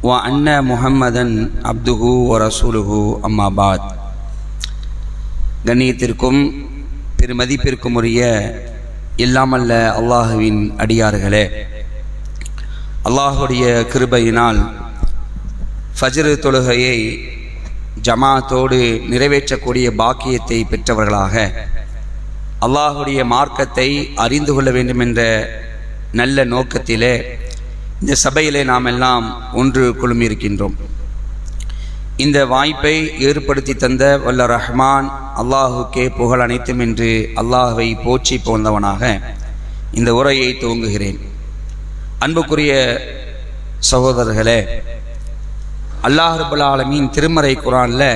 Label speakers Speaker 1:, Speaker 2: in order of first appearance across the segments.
Speaker 1: வ அன்ன முஹம்மதன் அப்துஹு ஒ ரசூலுஹு அம்மாபாத் கண்ணியத்திற்கும் பெருமதிப்பிற்கும் உரிய இல்லாமல்ல அல்லாஹுவின் அடியார்களே. அல்லாஹுடைய கிருபையினால் ஃபஜ்ரு தொழுகையை ஜமாத்தோடு நிறைவேற்றக்கூடிய பாக்கியத்தை பெற்றவர்களாக அல்லாஹுடைய மார்க்கத்தை அறிந்து கொள்ள வேண்டும் என்ற நல்ல நோக்கத்திலே இந்த சபையிலே நாம் எல்லாம் ஒன்று குழுமியிருக்கின்றோம். இந்த வாய்ப்பை ஏற்படுத்தி தந்த வல்ல ரஹ்மான் அல்லாஹுக்கே புகழ் அனைத்தும் என்று அல்லாஹுவை போற்றி போந்தவனாக இந்த உரையை துவங்குகிறேன். அன்புக்குரிய சகோதரர்களே அல்லாஹ் ரபுல் ஆலமீன் திருமறை குரானில்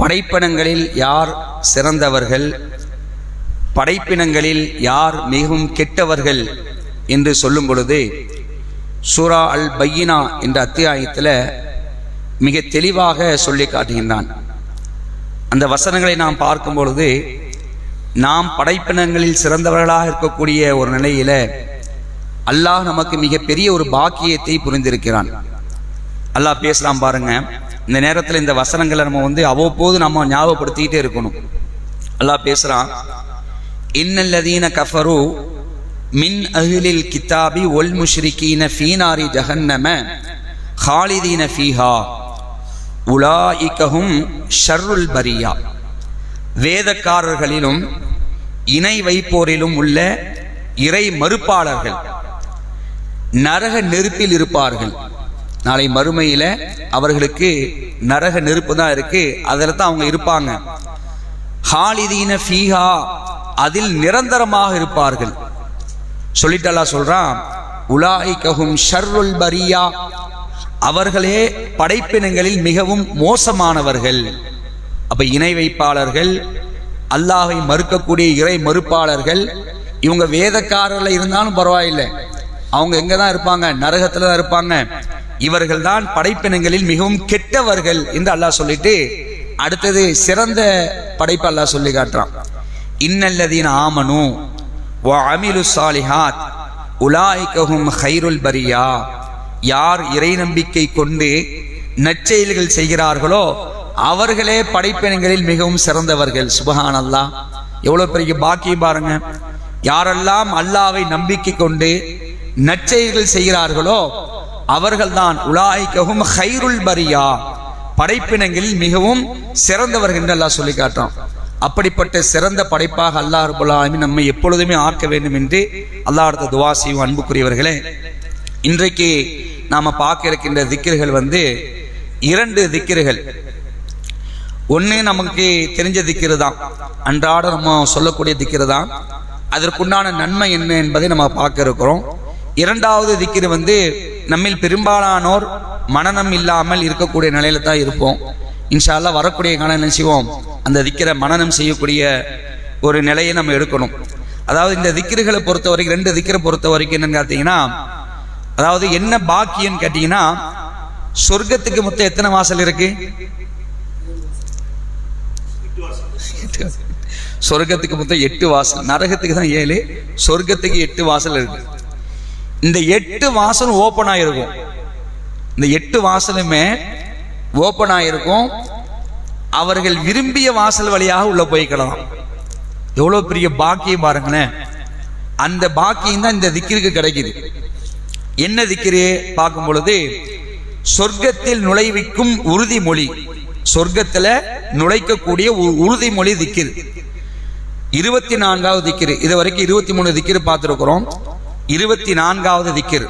Speaker 1: படைப்பினங்களில் யார் சிறந்தவர்கள் படைப்பினங்களில் யார் மிகவும் கெட்டவர்கள் என்று சொல்லும் பொழுது சூரா அல் பையினா என்ற அத்தியாயத்தில் மிக தெளிவாக சொல்லி காட்டுகின்றான். அந்த வசனங்களை நாம் பார்க்கும் பொழுது நாம் படைப்பினங்களில் சிறந்தவர்களாக இருக்கக்கூடிய ஒரு நிலையில் அல்லாஹ் நமக்கு மிகப்பெரிய ஒரு பாக்கியத்தை புரிந்திருக்கிறான். அல்லாஹ் பேசலாம் பாருங்க. இந்த நேரத்தில் இந்த வசனங்களை நம்ம வந்து அவ்வப்போது நம்ம ஞாபகப்படுத்திக்கிட்டே இருக்கணும். அல்லாஹ் பேசுகிறான் இன்னல்லதீன கஃபரு மின் அகிலில் கித்தாபி ஒல் முஷ்ரிகீன ஃபீனாரி ஜஹன்னம ஹாலிதீன ஃபீஹா உலாயிகஹும் ஷர்ருல் பரியா வேதக்காரர்களிலும் இணை வைப்போரிலும் உள்ள இறை மறுப்பாளர்கள் நரக நெருப்பில் இருப்பார்கள் நாளை மறுமையில் அவர்களுக்கு நரக நெருப்பு தான் இருக்கு. அதில் தான் அவங்க இருப்பாங்க. ஹாலிதீன ஃபீஹா அதில் நிரந்தரமாக இருப்பார்கள் சொல்லிட்டு சொல்றான் உலாய் கஹும் ஷர்ருல் பரியா. அவர்களே படைப்பினங்களில் மிகவும் மோசமானவர்கள். அப்ப இணை வைப்பாளர்கள் அல்லாஹை மறுக்கக்கூடிய இறை மறுப்பாளர்கள் இவங்க வேதக்காரர்கள் இருந்தாலும் பரவாயில்லை. அவங்க எங்க தான் இருப்பாங்க? நரகத்துல தான் இருப்பாங்க. இவர்கள் தான் படைப்பினங்களில் மிகவும் கெட்டவர்கள் என்று அல்லாஹ் சொல்லிட்டு அடுத்தது சிறந்த படைப்பு அல்லாஹ் சொல்லி காட்டுறான். இன்னல்லதீன் ஆமனும் அமிலு சாலிஹாத் உலாய்கஹும் ஹைருல் பரியா யார் இறை நம்பிக்கை கொண்டு நற்செயல்கள் செய்கிறார்களோ அவர்களே படைப்பினங்களில் மிகவும் சிறந்தவர்கள். சுபஹான் அல்லா எவ்வளவு பெரிய பாக்கியம் பாருங்க. யாரெல்லாம் அல்லாவை நம்பிக்கை கொண்டு நற்செயல்கள் செய்கிறார்களோ அவர்கள்தான் உலாய்கவும் ஹைருல் பரியா. படைப்பினங்களில் மிகவும் சிறந்தவர்கள் என்று எல்லாம் சொல்லி காட்டுறான். அப்படிப்பட்ட சிறந்த படைப்பாக அல்லாஹ் ரபுல்லாலுமே நம்மை எப்பொழுதுமே ஆக்க வேண்டும் என்று அல்லாஹ் துவா செய்வோம் அன்புக்குரியவர்களே இன்றைக்கு நாம் பார்க்க இருக்கின்ற திக்கிர்கள் வந்து இரண்டு திக்கிர்கள் ஒன்று நமக்கு தெரிஞ்ச திக்கிறு தான். அன்றாட நம்ம சொல்லக்கூடிய திக்கிறு தான். அதற்குண்டான நன்மை என்ன என்பதை நம்ம பார்க்க இருக்கிறோம். இரண்டாவது திக்கிறு வந்து நம்மில் பெரும்பாலானோர் மனநம் இல்லாமல் இருக்கக்கூடிய நிலையில தான் இருப்போம். இன்ஷால்லா வரக்கூடிய காலம் என்ன செய்வோம்? அந்த திக்கிற மனநம் செய்யக்கூடிய ஒரு நிலையை நம்ம எடுக்கணும். அதாவது இந்த திக்கிர்களை பொறுத்த வரைக்கும் ரெண்டு திக்கரை பொறுத்த வரைக்கும் என்னன்னு பார்த்தீங்கன்னா அதாவது என்ன பாக்கியன்னு கேட்டீங்கன்னா சொர்க்கத்துக்கு மொத்தம் எத்தனை வாசல் இருக்கு? சொர்க்கத்துக்கு மொத்தம் எட்டு வாசல். நரகத்துக்கு தான் ஏழு சொர்க்கத்துக்கு எட்டு வாசல் இருக்கு. இந்த எட்டு வாசலும் ஓப்பன் ஆயிருக்கும் இந்த எட்டு வாசலுமே ஓப்பன் ஆயிருக்கும். அவர்கள் விரும்பிய வாசல் வழியாக உள்ளே போய்க்கலாம் எவ்வளோ பெரிய பாக்கியம் பாருங்களேன். அந்த பாக்கியம் தான் இந்த திக்கிற்கு கிடைக்குது. என்ன திக்கிரு பார்க்கும் பொழுது சொர்க்கத்தில் நுழைவிக்கும் உறுதிமொழி சொர்க்கத்தில் நுழைக்கக்கூடிய உறுதிமொழி திக்கிரு இருபத்தி நான்காவது திக்கிரு இது வரைக்கும் இருபத்தி மூணு திக்கிரு பார்த்துருக்குறோம். இருபத்தி நான்காவது திக்கிரு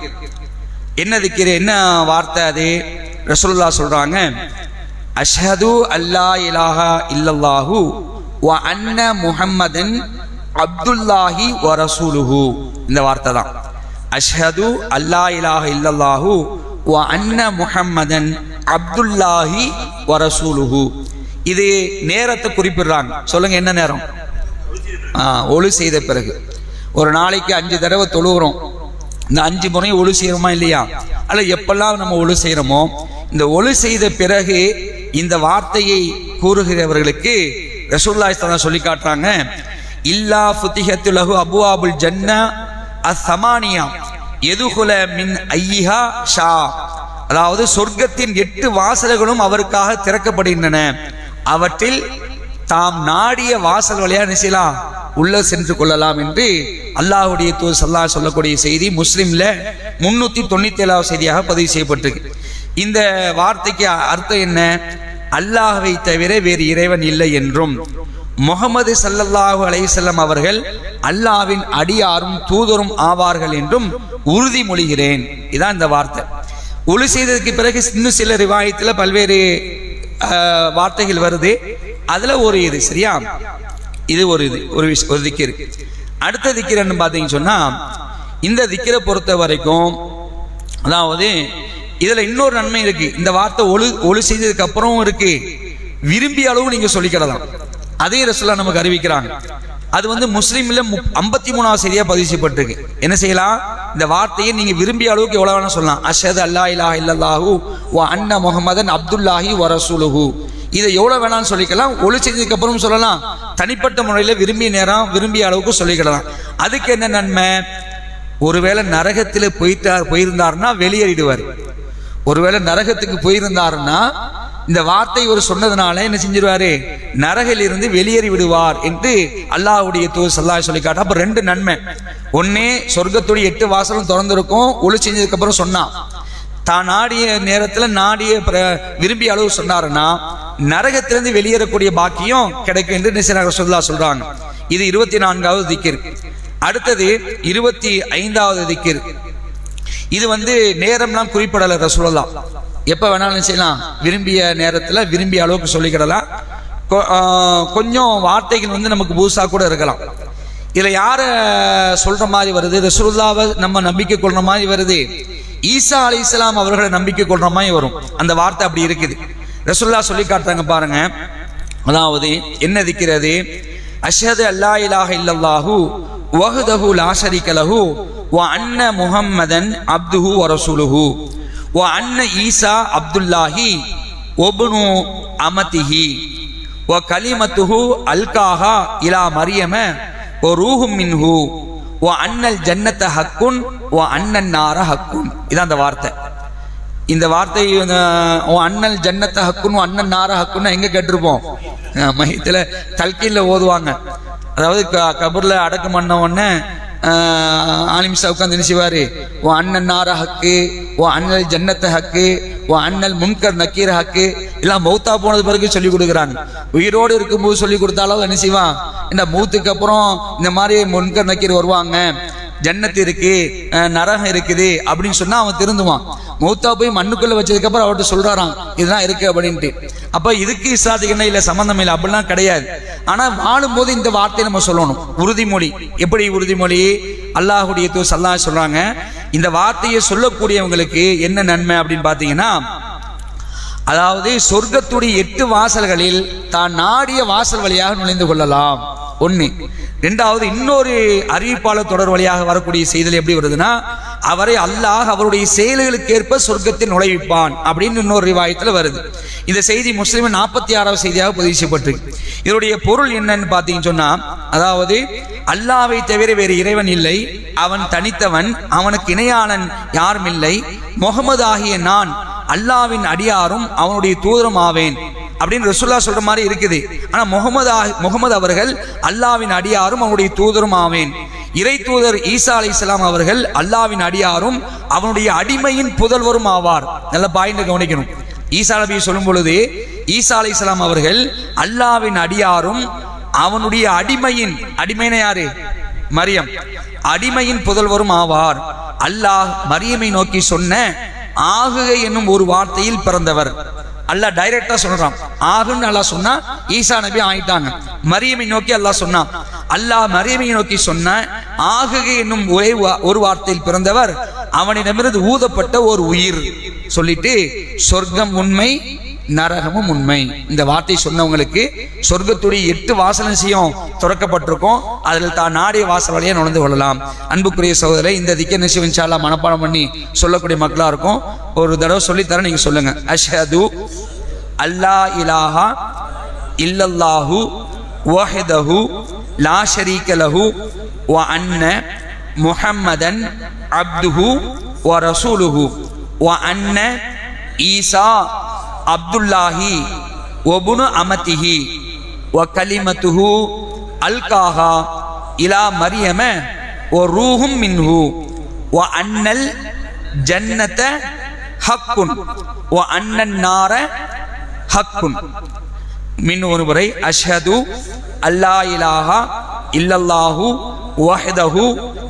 Speaker 1: என்ன திக்கிரு என்ன வார்த்தை அது? ரசூல்லா சொல்றாங்க அஷ்ஹது அல்லா இலாஹா இல்லல்லாஹு வ அன்ன முஹம்மதன் அப்துல்லாஹி வ ரசூலுஹு. இந்த வார்த்தை தான். அஷ்ஹது அல்லா இலாஹ இல்லல்லாஹு வ அன்ன முஹம்மதன் அப்துல்லாஹி வ ரசூலுஹு. இது நேரத்தை குறிப்பிடுறாங்க. சொல்லுங்க என்ன நேரம்? ஆ, ஒழு செய்த பிறகு. ஒரு நாளைக்கு அஞ்சு தடவை தொழுகிறோம் இந்த அஞ்சு முறையும் ஒழு செய்யறோமா இல்லையா? அல்ல எப்பெல்லாம் நம்ம ஒழு செய்கிறோமோ இந்த ஒழு செய்த பிறகு இந்த வார்த்தையை கூறுகிறவர்களுக்கு ரசூல்லா சொல்லி காட்டுறாங்க இல்லா அபூ அபுல் ஜன்னா அசமானியா எதுகுல மின் ஐயா ஷா. அதாவது சொர்க்கத்தின் எட்டு வாசல்களும் அவருக்காக திறக்கப்படுகின்றன. அவற்றில் தாம் நாடிய வாசல் வழியா நினைச்சலாம் உள்ளே சென்று கொள்ளலாம் என்று அல்லாஹுடைய தூர் சல்லா சொல்லக்கூடிய செய்தி முஸ்லீமில் முன்னூற்றி தொண்ணூற்றி ஏழாவது செய்தியாக பதிவு செய்யப்பட்டிருக்கு. இந்த வார்த்தைக்கு அர்த்தம் என்ன? அல்லாஹை தவிர வேறு இறைவன் இல்லை என்றும். முகமது சல்லல்லாஹு அலைசல்லம் அவர்கள் அல்லாஹ்வின் அடியாரும் தூதரும் ஆவார்கள் என்றும் உறுதிமொழிகிறேன் இதான் இந்த வார்த்தை. ஒளி செய்ததுக்கு பிறகு இன்னும் சில ரிவாயத்தில் பல்வேறு வார்த்தைகள் வருது. அதில் ஒரு இது சரியா? இது ஒரு இது ஒரு விஷ ஒரு திக்கிரு அடுத்த திக்கிறன்னு பார்த்தீங்கன்னு சொன்னால் இந்த திக்கிரை பொறுத்த வரைக்கும் அதாவது இதில் இன்னொரு நன்மை இருக்குது இந்த வார்த்தை ஒழு ஒழு செய்ததுக்கப்புறம் இருக்குது விரும்பிய அளவு நீங்கள் சொல்லிக்கிடலாம் அதே ரசூலா நமக்கு அறிவிக்கிறாங்க. அது வந்து முஸ்லீம்ல ஐம்பத்தி மூணாவது செய்தியாக பதிவு செய்யப்பட்டிருக்கு என்ன செய்யலாம்? இந்த வார்த்தையை நீங்கள் விரும்பிய அளவுக்கு எவ்வளோ வேணால் சொல்லலாம். அஷத் அல்லா இல்லா இல்லல்லாஹு ஓ அன்ன முகமதன் அப்துல்லாஹி வ இதை எவ்வளோ வேணாம்னு சொல்லிக்கலாம். ஒளி செய்ததுக்கு அப்புறம் சொல்லலாம். தனிப்பட்ட முறையில் விரும்பிய நேரம் விரும்பிய அளவுக்கு சொல்லிக்கலாம். அதுக்கு என்ன நன்மை? ஒருவேளை நரகத்தில் போயிட்டார் போயிருந்தாருன்னா வெளியேறிடுவார். ஒருவேளை நரகத்துக்கு போயிருந்தாருன்னா இந்த வார்த்தை ஒரு சொன்னதுனால என்ன செஞ்சிருவாரு? நரகில் இருந்து வெளியேறி விடுவார் என்று அல்லாஹ்வுடைய தூ சல்லா சொல்லி காட்ட அப்ப ரெண்டு நன்மை. ஒன்னே சொர்க்கத்துடைய எட்டு வாசலும் திறந்திருக்கும். ஒளி செஞ்சதுக்கு அப்புறம் சொன்னான். தான் நாடிய நேரத்தில் நாடிய பிர- விரும்பிய அளவு சொன்னாருன்னா நரகத்திலிருந்து வெளியேறக்கூடிய பாக்கியம் கிடைக்கும் என்று நிசனாக சொல்லா சொல்றாங்க. இது இருபத்தி நான்காவது திக்கிர். அடுத்தது இருபத்தி ஐந்தாவது திக்கிர். இது வந்து நேரம்லாம் குறிப்பிடல ரசூலல்லா எப்போ வேணாலும் செய்யலாம். விரும்பிய நேரத்தில் விரும்பிய அளவுக்கு சொல்லிக்கிடலாம். கொ- கொஞ்சம் வார்த்தைகள் வந்து நமக்கு பூசா கூட இருக்கலாம். இதில் யாரை சொல்கிற மாதிரி வருது? ரசூல்லாவை நம்ம நம்பிக்கை கொள்கிற மாதிரி வருது. ஈசா அலி இஸ்லாம் அவர்களை நம்பிக்கை கொள்ற மாதிரி வரும். அந்த வார்த்தை அப்படி இருக்குது. ரசுல்லா சொல்லி காட்டுறாங்க பாருங்க. அதாவது என்ன இருக்கிறது அஷது அல்லா இலாஹ இல்லல்லாஹு வஹுதஹு லா ஷரீக வ அன்ன முஹம்மதன் அப்துஹு வரசுலுஹு ரசூலுஹு. வ அன்ன ஈசா அப்துல்லாஹி ஒபுனு அமதிஹி. வ கலிமத்துஹு அல்காஹா இலா மரியம ஒ ரூஹும் மின்ஹு. வ அண்ணல் ஜன்னத ஹக்குன் ஓ அண்ணன் நார ஹக்குன். இதான் அந்த வார்த்தை. இந்த வார்த்தை உன் அண்ணல் ஜன்னத்த ஹக்குன்னு அண்ணன் நார ஹக்குன்னு எங்க கேட்டிருப்போம்? மையத்தில் மையத்துல ஓதுவாங்க. அதாவது க- கபூரில் அடக்கம் பண்ண உடனே ஆலிமிஷா உட்காந்து என்ன ஓ உன் அண்ணன் நார ஹக்கு உன் அண்ணல் ஜன்னத்த ஹக்கு உன் அண்ணல் முன்கர் நக்கீர ஹக்கு இல்லை மௌத்தா போனது பிறகு சொல்லி கொடுக்குறான் உயிரோடு இருக்கும்போது சொல்லி கொடுத்தாலும் என்ன செய்வான்? இந்த மூத்துக்கு அப்புறம் இந்த மாதிரி முன்கர் நக்கீர் வருவாங்க. ஜன்னத்து இருக்கு நரகம் இருக்குது அப்படின்னு சொன்னா அவன் திருந்துவான். மௌத்தா போய் மண்ணுக்குள்ள வச்சதுக்கு அப்புறம் அவர்கிட்ட சொல்றாராம் இதெல்லாம் இருக்கு அப்படின்ட்டு. அப்ப இதுக்கு இஸ்லாத்துக்கு என்ன இல்ல சம்பந்தம் இல்லை அப்படிலாம் கிடையாது. ஆனா வாழும்போது இந்த வார்த்தையை நம்ம சொல்லணும். உறுதிமொழி. எப்படி உறுதிமொழி? அல்லாஹுடைய தூ சல்லா சொல்றாங்க இந்த வார்த்தையை சொல்லக்கூடியவங்களுக்கு என்ன நன்மை அப்படின்னு பாத்தீங்கன்னா அதாவது சொர்க்கத்துடைய எட்டு வாசல்களில் தான் நாடிய வாசல் வழியாக நுழைந்து கொள்ளலாம். ஒன்று ரெண்டாவது இன்னொரு அறிவிப்பாளர் தொடர் வழியாக வரக்கூடிய செய்தல் எப்படி வருதுன்னா அவரை அல்லாஹ் அவருடைய செயல்களுக்கு ஏற்ப சொர்க்கத்தில் நுழைவிப்பான் அப்படின்னு இன்னொரு ரிவாயத்தில் வருது. இந்த செய்தி முஸ்லிம் நாற்பத்தி ஆறாவது செய்தியாக பதிவு செய்யப்பட்டிருக்கு. இதனுடைய பொருள் என்னன்னு பார்த்தீங்கன்னு சொன்னால் அதாவது அல்லாவை தவிர வேறு இறைவன் இல்லை அவன் தனித்தவன் அவனுக்கு இணையாளன் யாரும் இல்லை முகமது ஆகிய நான் அல்லாவின் அடியாரும் அவனுடைய தூதரும் ஆவேன். அப்படின்னு ரசுல்லா சொல்ற மாதிரி இருக்குது. ஆனா முகமது முகமது அவர்கள் அல்லாவின் அடியாரும் அவனுடைய தூதரும் ஆவேன். இறை தூதர் ஈசா அலைஹிஸ்ஸலாம் அவர்கள் அல்லாவின் அடியாரும் அவனுடைய அடிமையின் புதல்வரும் ஆவார். நல்ல பாயிண்ட் கவனிக்கணும். ஈசா நபி சொல்லும் பொழுது ஈசா அலைஹிஸ்ஸலாம் அவர்கள் அல்லாவின் அடியாரும் அவனுடைய அடிமையின் அடிமைன யாரு? மரியம். அடிமையின் புதல்வரும் ஆவார். அல்லாஹ் மரியமை நோக்கி சொன்ன ஆகுகை என்னும் ஒரு வார்த்தையில் பிறந்தவர். அல்லாஹ் டைரக்டா சொல்றான். ஆகுன்னு அல்லா சொன்னா ஈசா நபி ஆயிட்டாங்க. மரியமை நோக்கி அல்லாஹ் சொன்னான் அல்லாஹ் மரியமை நோக்கி சொன்ன ஆகுகை என்னும் ஒரே வா- ஒரு வார்த்தையில் பிறந்தவர் அவனிடமிருந்து ஊதப்பட்ட ஒரு உயிர். சொல்லிட்டு சொர்க்கம் உண்மை நரகமும் உண்மை. இந்த வார்த்தை சொன்னவங்களுக்கு சொர்க்கத்துடைய எட்டு வாசலும் துறக்கப்பட்டிருக்கும் திறக்கப்பட்டிருக்கும். அதில் தான் நாடிய வாசல் வழியாக நுழைந்து கொள்ளலாம். அன்புக்குரிய சகோதரரை இந்த திக்க நிச்சயம் இன்ஷால்லா மனப்பாடம் பண்ணி சொல்லக்கூடிய மக்களா இருக்கும். ஒரு தடவை சொல்லித்தரேன் நீங்க சொல்லுங்க. அஷ்ஹது அல்லா இலாஹா இல்லல்லாஹு வஹதஹு லா ஷரீக்கலஹு ஒ அன்ன முஹம்மதன் அப்துஹு வ ரசூலுஹு ஒ அன்ன ஈசா அப்துல்லாஹி ஒபுனு அமதிஹி ஒ கலிமத்துஹு அல்காஹா இலா மரியம வ ரூஹும் மின்ஹு. வ அன்னல் ஜன்னத ஹக்குன். வ அன்னன் நார ஹக்குன். மின் ஒரு முறை அஷ்ஹது அல்லா இலாஹா இல்லல்லாஹு வஹதஹு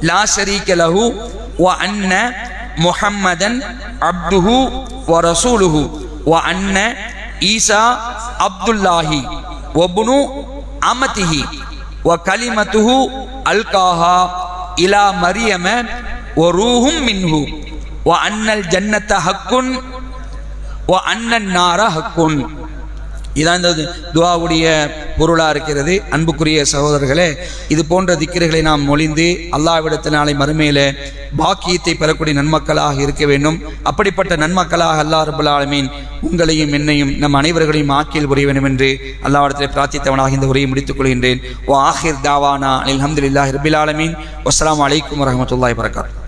Speaker 1: லா ஷரீக லஹு. வ அன்ன முஹம்மதன் அப்துஹு வ ரசூலுஹு. வ அண்ணன் ஈசா அப்துல்லாஹி ஒபுனு அமதிஹி வ கலிமத்துஹு அல்காஹா இலா மரியம வ ரூஹும் மின்ஹு வ அன்னல் ஜன்னத்த ஹக்குன் ஓ அன்னன் நார ஹக்குன் இதான் இந்த துவாவுடைய பொருளாக இருக்கிறது. அன்புக்குரிய சகோதரர்களே இது போன்ற திக்கிர்களை நாம் மொழிந்து அல்லாவிடத்தில் நாளை மறுமையில் பாக்கியத்தை பெறக்கூடிய நன்மக்களாக இருக்க வேண்டும். அப்படிப்பட்ட நன்மக்களாக அல்லாஹ் ரபுல்லாலமீன் உங்களையும் என்னையும் நம் அனைவர்களையும் ஆக்கியில் புரிய வேண்டும் என்று அல்லாவிடத்தில் பிரார்த்தித்தவனாக இந்த உரையை முடித்துக் கொள்கின்றேன். ஓ ஆஹிர் தாவானா அல்ஹம்துலில்லாஹி ரபில் ஆலமீன். வஸ்ஸலாமு அலைக்கும் வரமத்துல்லாய் வரகாத்து